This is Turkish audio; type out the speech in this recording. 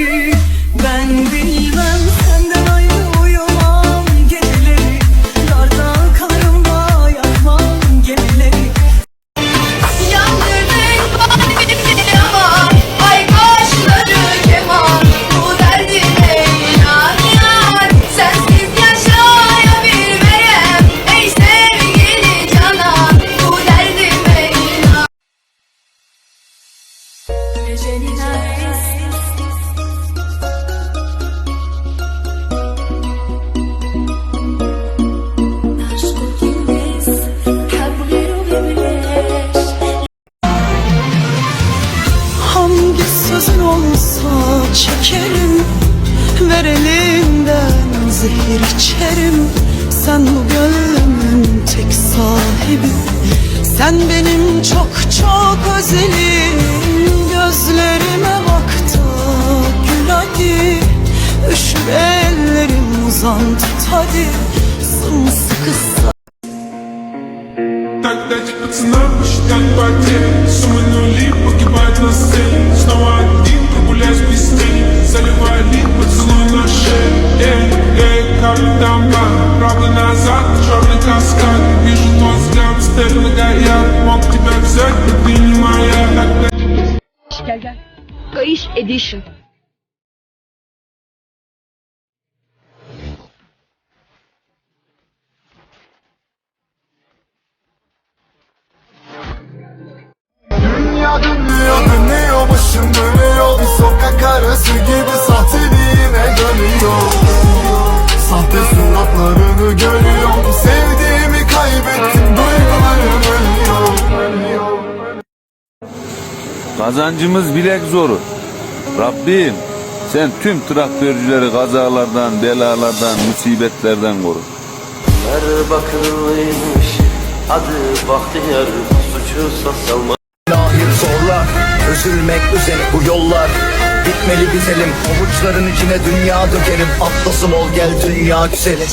geceleri Ben bilmem senden ayrı uyumam geceleri Darda kalırım da yakmam gemileri. Yandırdın ama Ay kaşları keman. Bu derdime inan inan. Sensiz yaşayabilmem Ey sevgili canan. Bu derdime inan. Gecenin Sözün olsa çekerim Ver elinden zehir içerim. Sen bu gönlümün tek sahibi Sen benim çok çok özelim. Gözlerime bak da gül hadi Üşür ellerim uzan hadi назад, черный каскад Вижу твой взгляд, степь многояд Мог тебя взять, но ты не моя Так дайте Gel gel. Kayış Edition. Suratlarını görüyorum Sevdiğimi kaybettim duygularım ölüyor Kazancımız bilek zoru. Rabbim sen tüm traktörcüleri kazalardan, belalardan, musibetlerden koru. Diyarbakırlıymış adı Bahtiyar Suçu sosyal Lahir zorlar Üzülmek üzere bu yollar Bitmeli güzelim Avuçların içine dünya dökerim. Atlasım ol gel dünya güzelim